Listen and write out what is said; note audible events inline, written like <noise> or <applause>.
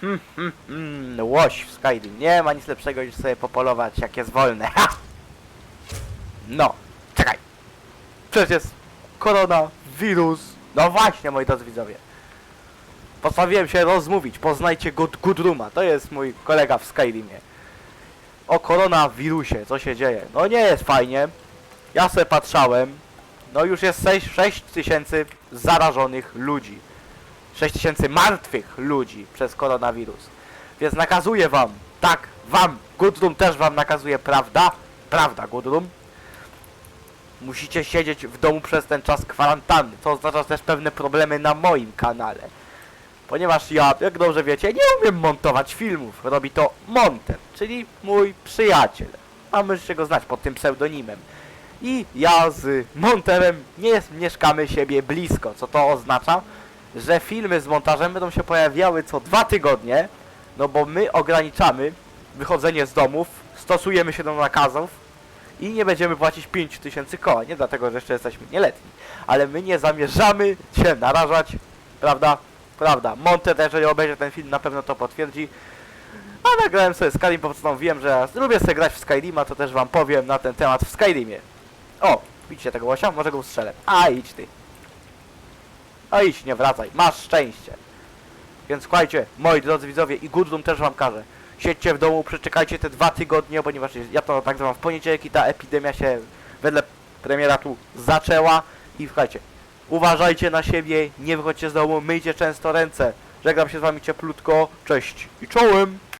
Hmm, hmm, hmm, łoś w Skyrim. Nie ma nic lepszego niż sobie popolować, jak jest wolne. <laughs> Ha! No, czekaj. Przecież jest koronawirus. No właśnie, moi drodzy widzowie. Postanowiłem się rozmówić. Poznajcie Good Goodruma. To jest mój kolega w Skyrimie. O koronawirusie, co się dzieje. No nie jest fajnie. Ja sobie patrzałem. No już jest 6, 6 tysięcy zarażonych ludzi. 6 tysięcy martwych ludzi przez koronawirus. Więc nakazuję wam, tak, wam, Gudrum też wam nakazuje, prawda? Prawda, Gudrum? Musicie siedzieć w domu przez ten czas kwarantanny, co oznacza też pewne problemy na moim kanale. Ponieważ ja, jak dobrze wiecie, nie umiem montować filmów. Robi to Monter, czyli mój przyjaciel. A możecie go znać pod tym pseudonimem. I ja z Monterem nie mieszkamy siebie blisko, co to oznacza, że filmy z montażem będą się pojawiały co dwa tygodnie, no bo my ograniczamy wychodzenie z domów, stosujemy się do nakazów i nie będziemy płacić 5000 koła, nie dlatego, że jeszcze jesteśmy nieletni, ale my nie zamierzamy się narażać, prawda? Prawda. Monte, jeżeli obejrzy ten film, na pewno to potwierdzi. A nagrałem sobie Skyrim, po prostu wiem, że lubię sobie grać w Skyrima, to też wam powiem na ten temat w Skyrimie. O, widzicie tego łosia? Może go ustrzelę. A, idź ty. A idź, nie wracaj. Masz szczęście. Więc słuchajcie, moi drodzy widzowie i Gudrun też wam każę. Siedźcie w domu, przeczekajcie te dwa tygodnie, ponieważ ja to nagrywam w poniedziałek i ta epidemia się wedle premiera tu zaczęła. I słuchajcie, uważajcie na siebie, nie wychodźcie z domu, myjcie często ręce. Żegnam się z wami cieplutko, cześć i czołem!